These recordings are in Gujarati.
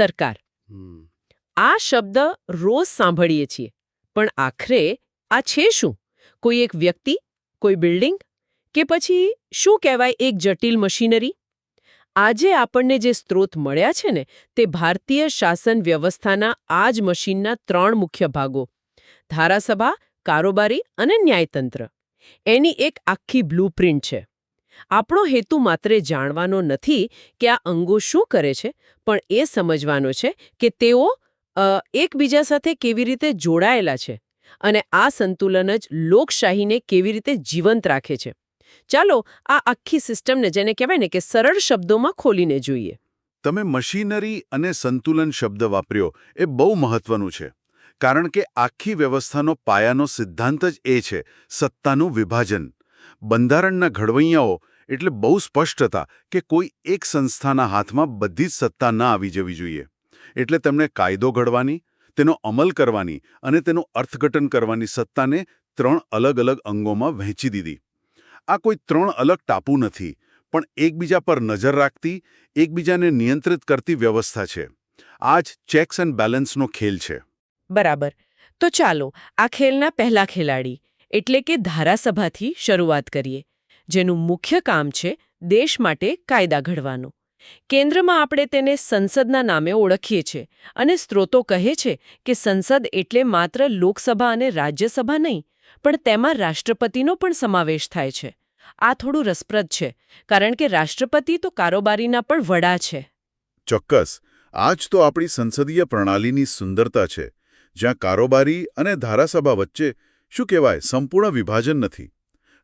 સરકાર. આ શબ્દ રોજ સાંભળીએ છીએ પણ આખરે આ છે શું? કોઈ એક વ્યક્તિ કોઈ બિલ્ડિંગ? કે પછી શું કહેવાય એક જટિલ મશીનરી? આજે આપણને જે સ્ત્રોત મળ્યા છે ને તે ભારતીય શાસન વ્યવસ્થાના આ જ મશીનના ત્રણ મુખ્ય ભાગો. ધારાસભા કારોબારી અને ન્યાયતંત્ર. એની એક આખી બ્લુપ્રિન્ટ છે. આપણો હેતુ માત્ર જાણવાનો નથી કે આ અંગો શું કરે છે, પણ એ સમજવાનો છે કે તેઓ એકબીજા સાથે કેવી રીતે જોડાયેલા છે અને આ સંતુલન જ લોકશાહીને કેવી રીતે જીવંત રાખે છે. ચાલો આ આખી સિસ્ટમને જેને કહેવાય ને કે સરળ શબ્દોમાં ખોલીને જોઈએ. તમે મશીનરી અને સંતુલન શબ્દ વાપર્યો એ બહુ મહત્વનું છે, કારણ કે આખી વ્યવસ્થાનો પાયાનો સિદ્ધાંત જ એ છે, સત્તાનું વિભાજન. બંધારણના ઘડવૈયાઓ એટલે બહુ સ્પષ્ટ હતા કે કોઈ એક સંસ્થાના હાથમાં બધી જ સત્તા ના આવી જવી જોઈએ. એટલે તેમણે કાયદો ઘડવાની, તેનો અમલ કરવાની અને તેનું અર્થઘટન કરવાની સત્તાને ત્રણ અલગ અલગ અંગોમાં વહેંચી દીધી. આ કોઈ ત્રણ અલગ ટાપુ નથી, પણ એકબીજા પર નજર રાખતી, એકબીજાને નિયંત્રિત કરતી વ્યવસ્થા છે. આ જ ચેક્સ એન્ડ બેલેન્સનો ખેલ છે. બરાબર. તો ચાલો, આ ખેલના પહેલા ખેલાડી, એટલે કે ધારાસભાથી શરૂઆત કરીએ. જેનું મુખ્ય કામ છે દેશ માટે કાયદા ઘડવાનું. કેન્દ્રમાં આપણે તેને સંસદના નામે ઓળખીએ છીએ અને સ્ત્રોતો કહે છે કે સંસદ એટલે માત્ર લોકસભા અને રાજ્યસભા નહીં, પણ તેમાં રાષ્ટ્રપતિનો પણ સમાવેશ થાય છે. આ થોડું રસપ્રદ છે, કારણ કે રાષ્ટ્રપતિ તો કારોબારીના પણ વડા છે. ચોક્કસ. આ તો આપણી સંસદીય પ્રણાલીની સુંદરતા છે. જ્યાં કારોબારી અને ધારાસભા વચ્ચે, શું કહેવાય, સંપૂર્ણ વિભાજન નથી.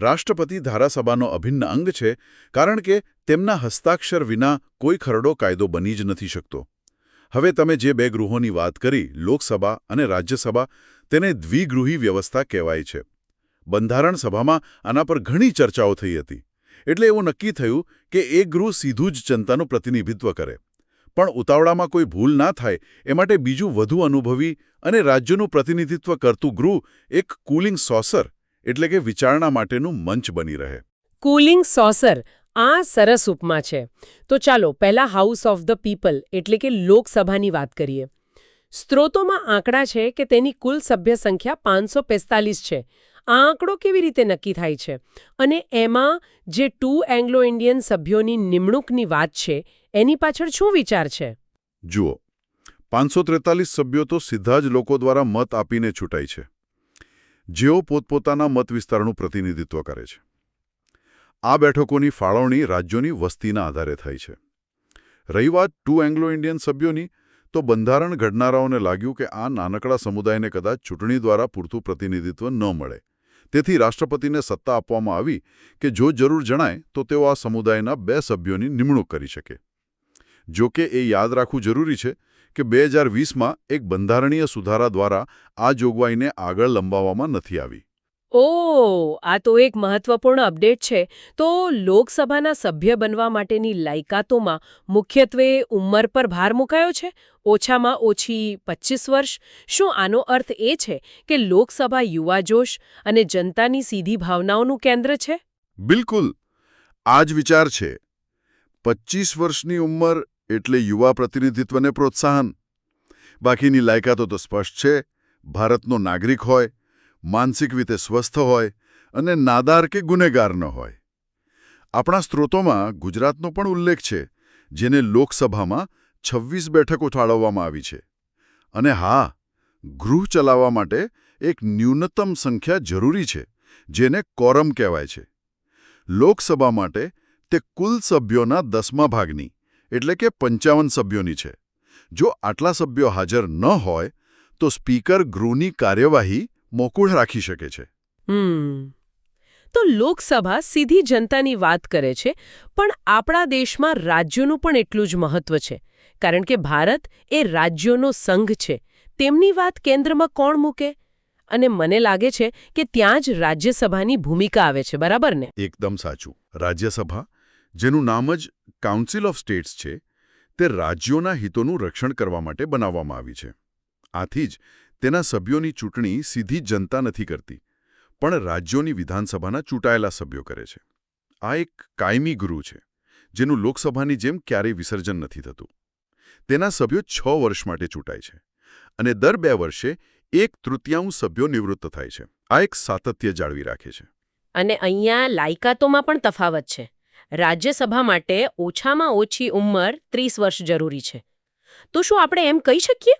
રાષ્ટ્રપતિ ધારાસભાનો અભિન્ન અંગ છે કારણ કે તેમના હસ્તાક્ષર વિના કોઈ ખરડો કાયદો બની જ નથી શકતો. હવે તમે જે બે ગૃહોની વાત કરી, લોકસભા અને રાજ્યસભા, તેને દ્વિગૃહી વ્યવસ્થા કહેવાય છે. બંધારણ સભામાં આના પર ઘણી ચર્ચાઓ થઈ હતી. એટલે એવું નક્કી થયું કે એક ગૃહ સીધું જ જનતાનું પ્રતિનિધિત્વ કરે. પણ ઉતાવળામાં કોઈ ભૂલ ના થાય એ માટે બીજું વધુ અનુભવી અને રાજ્યનું પ્રતિનિધિત્વ કરતું ગૃહ એક કુલિંગ સોસર એટલે કે વિચારણા માટેનું મંચ બની રહે. કુલિંગ સોસર આ સરસ ઉપમા છે. તો ચાલો પહેલા હાઉસ ઓફ ધ પીપલ એટલે કે લોકસભાની વાત કરીએ. સ્ત્રોતોમાં આંકડા છે કે તેની કુલ સભ્ય સંખ્યા પાંચસો પિસ્તાલીસ છે. આ આંકડો કેવી રીતે નક્કી થાય છે? અને એમાં જે ટુ એંગ્લો ઇન્ડિયન સભ્યોની નિમણૂકની વાત છે એની પાછળ શું વિચાર છે? જુઓ પાંચસો ત્રેતાલીસ સભ્યો તો સીધા જ લોકો દ્વારા મત આપીને છૂટાય છે. જેઓ પોતપોતાના મત વિસ્તારનું પ્રતિનિધિત્વ કરે છે. આ બેઠકોની ફાળવણી રાજ્યોની વસ્તીના આધારે થાય છે. રહી વાત ટુ એંગ્લો ઇન્ડિયન સભ્યોની, તો બંધારણ ઘડનારાઓને લાગ્યું કે આ નાનકડા સમુદાયને કદાચ ચૂંટણી દ્વારા પૂરતું પ્રતિનિધિત્વ ન મળે. તેથી રાષ્ટ્રપતિને સત્તા આપવામાં આવી કે જો જરૂર જણાય, તો તેઓ આ સમુદાયના બે સભ્યોની નિમણૂક કરી શકે. જો કે એ યાદ રાખવું જરૂરી છે કે બે હજાર વીસમાં એક બંધારણીય સુધારા દ્વારા આ જોગવાઈને આગળ લંબાવવામાં નથી આવી. ઓ આ તો એક મહત્વપૂર્ણ અપડેટ છે. તો લોકસભાના સભ્ય બનવા માટેની લાયકાતોમાં મુખ્યત્વે ઉંમર પર ભાર મુકાયો છે? ઓછામાં ઓછી પચીસ વર્ષ? શું આનો અર્થ એ છે કે લોકસભા યુવા જોશ અને જનતાની સીધી ભાવનાઓનું કેન્દ્ર છે? બિલકુલ. આ જ વિચાર છે. પચીસ વર્ષની ઉંમર એટલે યુવા પ્રતિનિધિત્વને પ્રોત્સાહન. બાકીની લાયકાતો તો સ્પષ્ટ છે. ભારતનો નાગરિક હોય, માનસિક રીતે સ્વસ્થ હોય અને નાદાર કે ગુનેગાર ન હોય. આપણા સ્ત્રોતોમાં ગુજરાતનો પણ ઉલ્લેખ છે, જેને લોકસભામાં છવ્વીસ બેઠકો ફાળવવામાં આવી છે. અને હા, ગૃહ ચલાવવા માટે એક ન્યૂનતમ સંખ્યા જરૂરી છે, જેને કોરમ કહેવાય છે. લોકસભા માટે તે કુલ સભ્યોના દસમા ભાગની. એટલે કે પંચાવન સભ્યોની છે. જો આટલા સભ્યો હાજર ન હોય તો સ્પીકર ગૃહની કાર્યવાહી મોકૂળ રાખી શકે છે. હમ. તો લોકસભા સીધી જનતાની વાત કરે છે પણ આપણા દેશમાં રાજ્યોનું પણ એટલું જ મહત્વ છે. કારણ કે ભારત એ રાજ્યોનો સંઘ છે. તેમની વાત કેન્દ્રમાં કોણ મૂકે? અને મને લાગે છે કે ત્યાં જ રાજ્યસભાની ભૂમિકા આવે છે બરાબર ને? એકદમ સાચું. રાજ્યસભા જેનું નામ જ કાઉન્સિલ ઓફ સ્ટેટ્સ છે, તે રાજ્યોના હિતોનું રક્ષણ કરવા માટે બનાવવામાં આવી છે. આથી જ તેના સભ્યોની ચૂંટણી સીધી જનતા નથી કરતી, પણ રાજ્યોની વિધાનસભાના ચૂંટાયેલા સભ્યો કરે છે. આ એક કાયમી ગુરુ છે, જેનું લોકસભાની જેમ ક્યારેય વિસર્જન નથી થતું. તેના સભ્યો છ વર્ષ માટે ચૂંટાય છે અને દર બે વર્ષે એક તૃતીયાંશ સભ્યો નિવૃત્ત થાય છે. આ એક સાતત્ય જાળવી રાખે છે. અને અહીંયા લાયકાતોમાં પણ તફાવત છે. રાજ્યસભા માટે ઓછામાં ઓછી ઉંમર ત્રીસ વર્ષ જરૂરી છે. તો શું આપણે એમ કહી શકીએ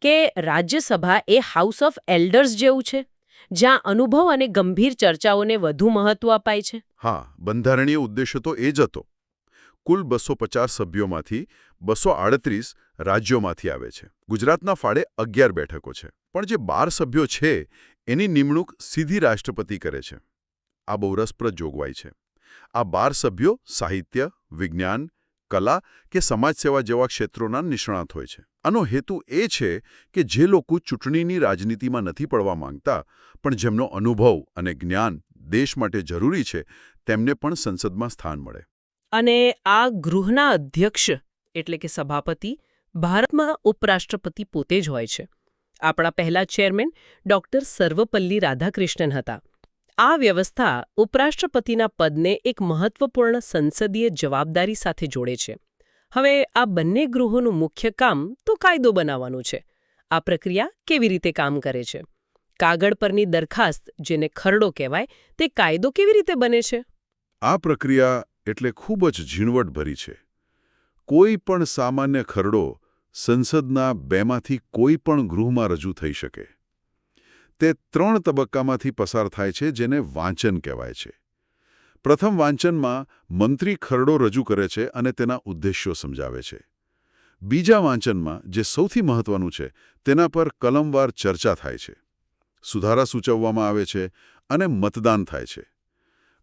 કે રાજ્યસભા એ હાઉસ ઓફ એલ્ડર્સ જેવું છે, જ્યાં અનુભવ અને ગંભીર ચર્ચાઓને વધુ મહત્વ અપાય છે? હા, બંધારણીય ઉદ્દેશ્ય તો એ જ હતો. કુલ બસો પચાસ સભ્યોમાંથી બસો આડત્રીસ રાજ્યોમાંથી આવે છે. ગુજરાતના ફાળે અગિયાર બેઠકો છે. પણ જે બાર સભ્યો છે, એની નિમણૂક સીધી રાષ્ટ્રપતિ કરે છે. આ બહુ રસપ્રદ જોગવાઈ છે. આ બાર સભ્યો સાહિત્ય, વિજ્ઞાન, કલા કે સમાજસેવા જેવા ક્ષેત્રોના નિષ્ણાત હોય છે. આનો હેતુ એ છે કે જે લોકો ચૂંટણીની રાજનીતિમાં નથી પડવા માંગતા, પણ જેમનો અનુભવ અને જ્ઞાન દેશ માટે જરૂરી છે, તેમને પણ સંસદમાં સ્થાન મળે. અને આ ગૃહના અધ્યક્ષ એટલે કે સભાપતિ ભારતમાં ઉપરાષ્ટ્રપતિ પોતે જ હોય છે. આપણા પહેલા ચેરમેન ડોક્ટર સર્વપલ્લી રાધાકૃષ્ણન હતા. આ વ્યવસ્થા ઉપરાષ્ટ્રપતિના પદને એક મહત્વપૂર્ણ સંસદીય જવાબદારી સાથે જોડે છે. હવે આ બંને ગૃહોનું મુખ્ય કામ તો કાયદો બનાવવાનું છે. આ પ્રક્રિયા કેવી રીતે કામ કરે છે? કાગળ પરની દરખાસ્ત જેને ખરડો કહેવાય, તે કાયદો કેવી રીતે બને છે? આ પ્રક્રિયા એટલે ખૂબ જ ઝીણવટભરી છે. કોઈ પણ સામાન્ય ખરડો સંસદના બેમાંથી કોઈ પણ ગૃહમાં રજૂ થઈ શકે. તે ત્રણ તબક્કામાંથી પસાર થાય છે જેને વાંચન કહેવાય છે. પ્રથમ વાંચનમાં મંત્રી ખરડો રજૂ કરે છે અને તેના ઉદ્દેશ્યો સમજાવે છે. બીજા વાંચનમાં જે સૌથી મહત્વનું છે તેના પર કલમવાર ચર્ચા થાય છે. સુધારા સૂચવવામાં આવે છે અને મતદાન થાય છે.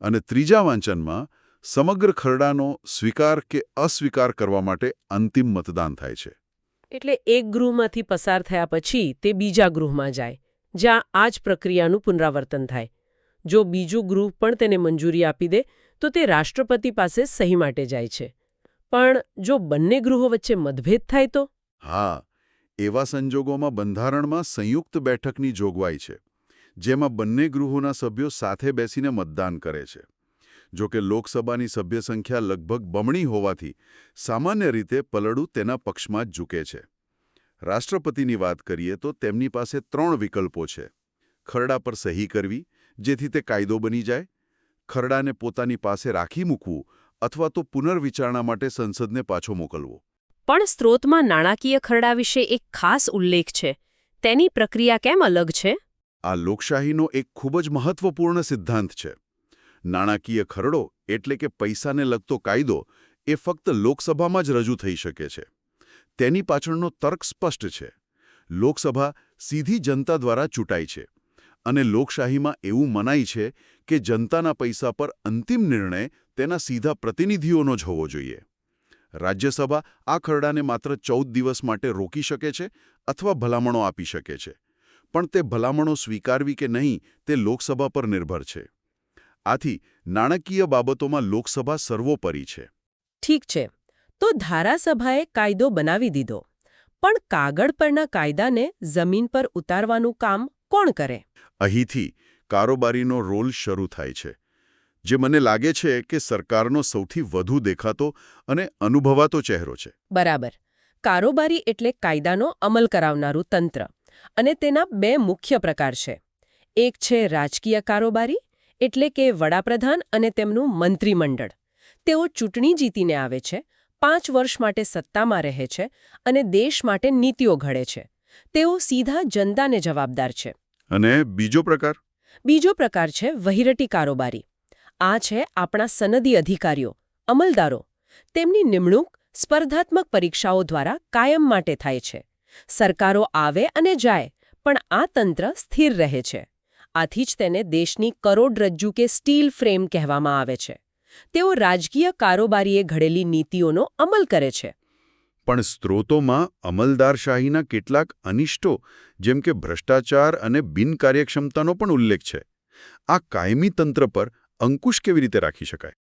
અને ત્રીજા વાંચનમાં સમગ્ર ખરડાનો સ્વીકાર કે અસ્વીકાર કરવા માટે અંતિમ મતદાન થાય છે. એટલે એક ગૃહમાંથી પસાર થયા પછી તે બીજા ગૃહમાં જાય. જ્યાં આ જ પ્રક્રિયાનું પુનરાવર્તન થાય. જો બીજું ગૃહ પણ તેને મંજૂરી આપી દે, તો તે રાષ્ટ્રપતિ પાસે સહી માટે જાય છે. પણ જો બંને ગૃહો વચ્ચે મતભેદ થાય તો? હા, એવા સંજોગોમાં બંધારણમાં સંયુક્ત બેઠકની જોગવાઈ છે, જેમાં બંને ગૃહોના સભ્યો સાથે બેસીને મતદાન કરે છે. જો કે લોકસભાની સભ્ય સંખ્યા લગભગ બમણી હોવાથી સામાન્ય રીતે પલડું તેના પક્ષમાં જ ઝૂકે છે. રાષ્ટ્રપતિની વાત કરીએ તો તેમની પાસે ત્રણ વિકલ્પો છે. ખરડા પર સહી કરવી જેથી તે કાયદો બની જાય ખરડાને પોતાની પાસે રાખી મૂકવું અથવા તો પુનર્વિચારણા માટે સંસદને પાછો મોકલવો. પણ સ્ત્રોતમાં નાણાકીય ખરડા વિશે એક ખાસ ઉલ્લેખ છે. તેની પ્રક્રિયા કેમ અલગ છે? આ લોકશાહીનો એક ખૂબ જ મહત્વપૂર્ણ સિદ્ધાંત છે. નાણાકીય ખરડો એટલે કે પૈસાને લગતો કાયદો એ ફક્ત લોકસભામાં જ રજૂ થઈ શકે છે. તેની પાછળનો તર્ક સ્પષ્ટ છે. લોકસભા સીધી જનતા દ્વારા ચૂંટાય છે અને લોકશાહીમાં એવું મનાય છે કે જનતાના પૈસા પર અંતિમ નિર્ણય તેના સીધા પ્રતિનિધિઓનો જ હોવો જોઈએ. રાજ્યસભા આ ખરડાને માત્ર ચૌદ દિવસ માટે રોકી શકે છે અથવા ભલામણો આપી શકે છે. પણ તે ભલામણો સ્વીકારવી કે નહીં તે લોકસભા પર નિર્ભર છે. આથી નાણાકીય બાબતોમાં લોકસભા સર્વોપરી છે. ઠીક છે. તો ધારાસભાએ કાયદો બનાવી દીધો. પણ કાગળ પરના કાયદાને જમીન પર ઉતારવાનું કામ કોણ કરે? અહીંથી કારોબારીનો રોલ શરૂ થાય છે જે મને લાગે છે કે સરકારનો સૌથી વધુ દેખાતો અને અનુભવાતો ચહેરો છે. બરાબર. કારોબારી એટલે કાયદાનો અમલ કરાવનારું તંત્ર અને તેના બે મુખ્ય પ્રકાર છે. એક છે રાજકીય કારોબારી એટલે કે વડાપ્રધાન અને તેમનું મંત્રીમંડળ. તેઓ ચૂંટણી જીતીને આવે છે પાંચ વર્ષ માટે સત્તામાં રહે છે અને દેશ માટે નીતિઓ ઘડે છે. તેઓ સીધા જનતાને જવાબદાર છે. અને બીજો પ્રકાર? બીજો પ્રકાર છે વહીરટી કારોબારી. આ છે આપણા સનદી અધિકારીઓ અમલદારો. તેમની નિમણૂક સ્પર્ધાત્મક પરીક્ષાઓ દ્વારા કાયમ માટે થાય છે. સરકારો આવે અને જાય પણ આ તંત્ર સ્થિર રહે છે. આથી જ તેને દેશની કરોડરજ્જુ કે સ્ટીલ ફ્રેમ કહેવામાં આવે છે. તેઓ રાજકીય કારોબારીએ ઘડેલી નીતિઓનો અમલ કરે છે. પણ સ્ત્રોતોમાં અમલદારશાહીના કેટલાક અનિષ્ટો જેમ કે ભ્રષ્ટાચાર અને બિનકાર્યક્ષમતાનો પણ ઉલ્લેખ છે. આ કાયમી તંત્ર પર અંકુશ કેવી રીતે રાખી શકાય?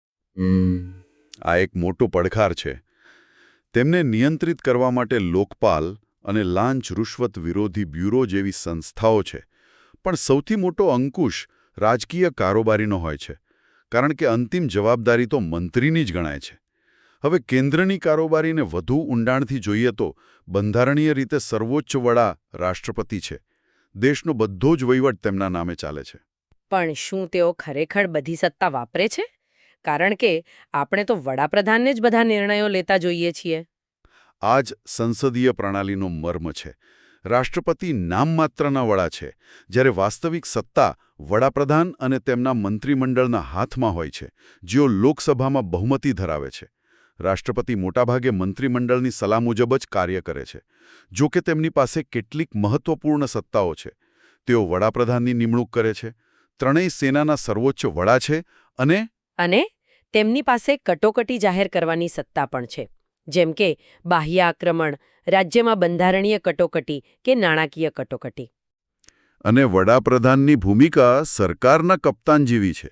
આ એક મોટો પડકાર છે. તેમને નિયંત્રિત કરવા માટે લોકપાલ અને લાંચ રૂશ્વત વિરોધી બ્યુરો જેવી સંસ્થાઓ છે. પણ સૌથી મોટો અંકુશ રાજકીય કારોબારીનો હોય છે. કારણ કે અંતિમ જવાબદારી તો મંત્રીની જ ગણાય છે. હવે કેન્દ્રની કારોબારીને વધુ ઊંડાણથી જોઈએ તો બંધારણીય રીતે સર્વોચ્ચ વડા રાષ્ટ્રપતિ છે. દેશનો બધો જ વહીવટ તેમના નામે ચાલે છે. પણ શું તેઓ ખરેખર બધી સત્તા વાપરે છે? કારણ કે આપણે તો વડાપ્રધાનને જ બધા નિર્ણયો લેતા જોઈએ છીએ. આ જ સંસદીય પ્રણાલીનો મર્મ છે. રાષ્ટ્રપતિ નામમાત્રના વડા છે. જ્યારે વાસ્તવિક સત્તા વડાપ્રધાન અને તેમના મંત્રીમંડળના હાથમાં હોય છે, જેઓ લોકસભામાં બહુમતી ધરાવે છે. રાષ્ટ્રપતિ મોટાભાગે મંત્રીમંડળની સલાહ મુજબ જ કાર્ય કરે છે. જો કે તેમની પાસે કેટલીક મહત્વપૂર્ણ સત્તાઓ છે. તેઓ વડાપ્રધાનની નિમણૂક કરે છે, ત્રણેય સેનાના સર્વોચ્ચ વડા છે અને અને તેમની પાસે કટોકટી જાહેર કરવાની સત્તા પણ છે. જેમ કે બાહ્ય આક્રમણ, રાજ્યમાં બંધારણીય કટોકટી કે નાણાકીય કટોકટી. અને વડાપ્રધાનની ભૂમિકા સરકારના કપ્તાન જેવી છે.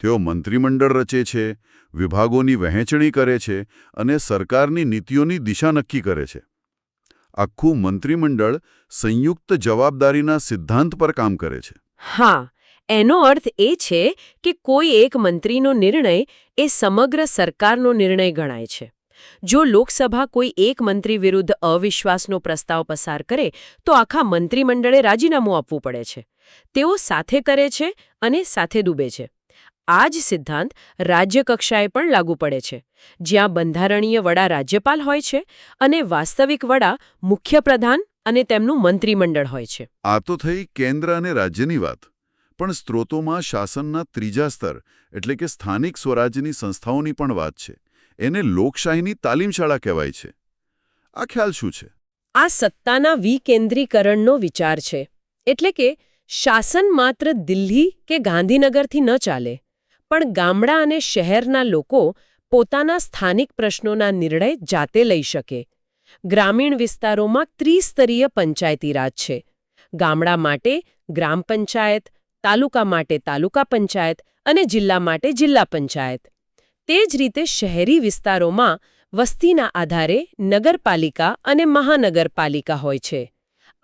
તેઓ મંત્રીમંડળ રચે છે, વિભાગોની વહેંચણી કરે છે અને સરકારની નીતિઓની દિશા નક્કી કરે છે. આખું મંત્રીમંડળ સંયુક્ત જવાબદારીના સિદ્ધાંત પર કામ કરે છે. હા, એનો અર્થ એ છે કે કોઈ એક મંત્રીનો નિર્ણય એ સમગ્ર સરકારનો નિર્ણય ગણાય છે. જો લોકસભા કોઈ એક મંત્રી વિરુદ્ધ અવિશ્વાસનો પ્રસ્તાવ પસાર કરે, તો આખા મંત્રીમંડળે રાજીનામું આપવું પડે છે. તેઓ સાથે કરે છે અને સાથે ડૂબે છે. આ જ સિદ્ધાંત રાજ્યકક્ષાએ પણ લાગુ પડે છે. જ્યાં બંધારણીય વડા રાજ્યપાલ હોય છે અને વાસ્તવિક વડા મુખ્યપ્રધાન અને તેમનું મંત્રીમંડળ હોય છે. આ તો થઈ કેન્દ્ર અને રાજ્યની વાત. પણ સ્ત્રોતોમાં શાસનના ત્રીજા સ્તર, એટલે કે સ્થાનિક સ્વરાજ્યની સંસ્થાઓની પણ વાત છે. એને લોકશાહીની તાલીમશાળા કહેવાય છે. આ ખ્યાલ શું છે? આ સત્તાના વિકેન્દ્રીકરણનો વિચાર છે. એટલે કે શાસન માત્ર દિલ્હી કે ગાંધીનગરથી ન ચાલે, પણ ગામડા અને શહેરના લોકો પોતાના સ્થાનિક પ્રશ્નોના નિર્ણય જાતે લઈ શકે. ગ્રામીણ વિસ્તારોમાં ત્રિસ્તરીય પંચાયતી રાજ છે. ગામડા માટે ગ્રામ પંચાયત, તાલુકા માટે તાલુકા પંચાયત અને જિલ્લા માટે જિલ્લા પંચાયત. તે જ રીતે શહેરી વિસ્તારોમાં વસ્તીના આધારે નગરપાલિકા અને મહાનગરપાલિકા હોય છે.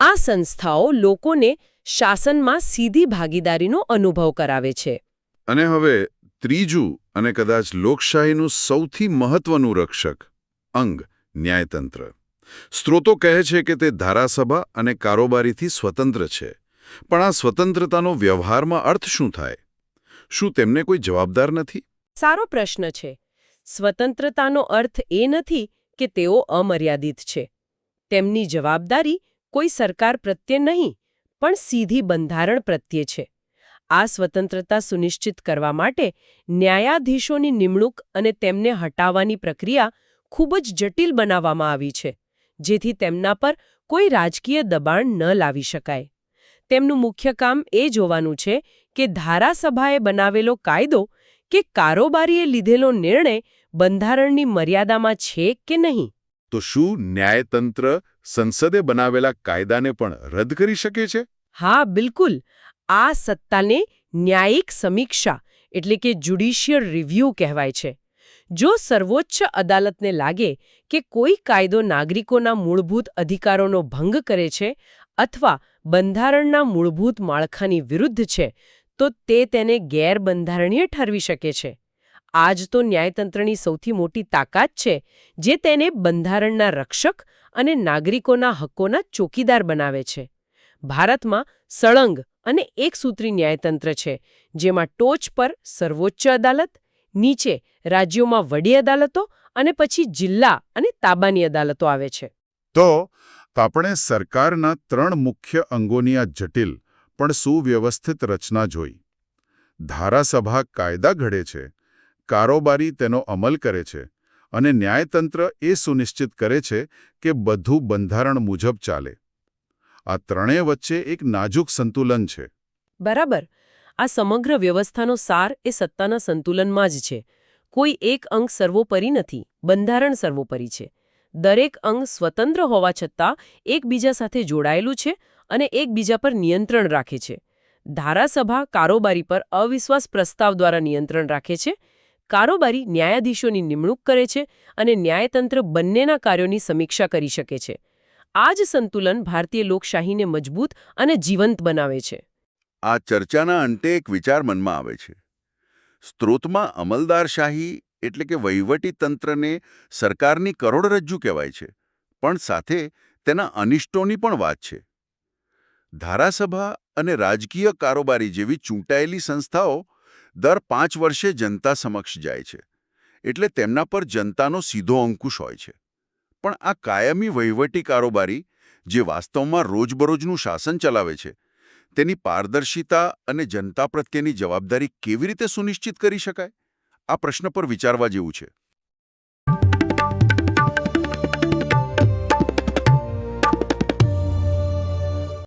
આ સંસ્થાઓ લોકોને શાસનમાં સીધી ભાગીદારીનો અનુભવ કરાવે છે. અને હવે ત્રીજું અને કદાચ લોકશાહીનું સૌથી મહત્વનું રક્ષક અંગ ન્યાયતંત્ર. સ્ત્રોતો કહે છે કે તે ધારાસભા અને કારોબારીથી સ્વતંત્ર છે. પણ આ સ્વતંત્રતાનો વ્યવહારમાં અર્થ શું થાય? શું તેમને કોઈ જવાબદાર નથી? સારો પ્રશ્ન છે. સ્વતંત્રતાનો અર્થ એ નથી કે તેઓ અમર્યાદિત છે. તેમની જવાબદારી કોઈ સરકાર પ્રત્યે નહીં, પણ સીધી બંધારણ પ્રત્યે છે. આ સ્વતંત્રતા સુનિશ્ચિત કરવા માટે ન્યાયાધીશોની નિમણૂક અને તેમને હટાવવાની પ્રક્રિયા ખૂબ જ જટિલ બનાવવામાં આવી છે, જેથી તેમના પર કોઈ રાજકીય દબાણ ન લાવી શકાય. તેમનું મુખ્ય કામ એ જોવાનું છે કે ધારાસભાએ બનાવેલો કાયદો કે કારોબારીએ લીધેલો નિર્ણય બંધારણની મર્યાદામાં છે કે નહીં? તો શું ન્યાયતંત્ર સંસદે બનાવેલા કાયદાને પણ રદ કરી શકે છે? હા બિલકુલ. આ સત્તાને ન્યાયિક સમીક્ષા એટલે કે જ્યુડિશિયલ રિવ્યૂ કહેવાય છે. જો સર્વોચ્ચ અદાલતને લાગે કે કોઈ કાયદો નાગરિકોના મૂળભૂત અધિકારોનો ભંગ કરે છે અથવા બંધારણના મૂળભૂત માળખાની વિરુદ્ધ છે તો તે તેને ગેરબંધારણીય ઠરવી શકે છે. આજ તો ન્યાયતંત્રની સૌથી મોટી તાકાત છે, જે તેને બંધારણના રક્ષક અને નાગરિકોના હક્કોના ચોકીદાર બનાવે છે. ભારતમાં સળંગ અને એકસૂત્રી ન્યાયતંત્ર છે, જેમાં ટોચ પર સર્વોચ્ચ અદાલત, નીચે રાજ્યોમાં વડી અદાલતો અને પછી જિલ્લા અને તાબાની અદાલતો આવે છે. તો આપણે સરકારના ત્રણ મુખ્ય અંગોની આ જટિલ પણ સુવ્યવસ્થિત રચના જોઈ. ધારાસભા કાયદા ઘડે છે, કારોબારી તેનો અમલ કરે છે અને ન્યાયતંત્ર એ સુનિશ્ચિત કરે છે કે બધું બંધારણ મુજબ ચાલે. આ ત્રણેય વચ્ચે એક નાજુક સંતુલન છે. બરાબર. આ સમગ્ર વ્યવસ્થાનો સાર એ સત્તાના સંતુલનમાં જ છે. કોઈ એક અંગ સર્વોપરી નથી, બંધારણ સર્વોપરી છે. દરેક અંગ સ્વતંત્ર હોવા છતાં એકબીજા સાથે જોડાયેલું છે અને એકબીજા પર નિયંત્રણ રાખે છે. ધારાસભા કારોબારી પર અવિશ્વાસ પ્રસ્તાવ દ્વારા નિયંત્રણ રાખે છે. કારોબારી ન્યાયાધીશોની નિમણૂક કરે છે અને ન્યાયતંત્ર બંનેના કાર્યોની સમીક્ષા કરી શકે છે. આ જ સંતુલન ભારતીય લોકશાહીને મજબૂત અને જીવંત બનાવે છે. આ ચર્ચાના અંતે એક વિચાર મનમાં આવે છે. સ્ત્રોતમાં અમલદારશાહી એટલે કે વહીવટી તંત્રને સરકારની કરોડરજ્જુ કહેવાય છે, પણ સાથે તેના અનિષ્ટોની પણ વાત છે. ધારાસભા અને રાજકીય કારોબારી જેવી ચૂંટાયેલી સંસ્થાઓ દર પાંચ વર્ષે જનતા સમક્ષ જાય છે. એટલે તેમના પર જનતાનો સીધો અંકુશ હોય છે. પણ આ કાયમી વહીવટી કારોબારી, જે વાસ્તવમાં રોજબરોજનું શાસન ચલાવે છે, તેની પારદર્શિતા અને જનતા પ્રત્યેની જવાબદારી કેવી રીતે સુનિશ્ચિત કરી શકાય? આ પ્રશ્ન પર વિચારવા જેવું છે.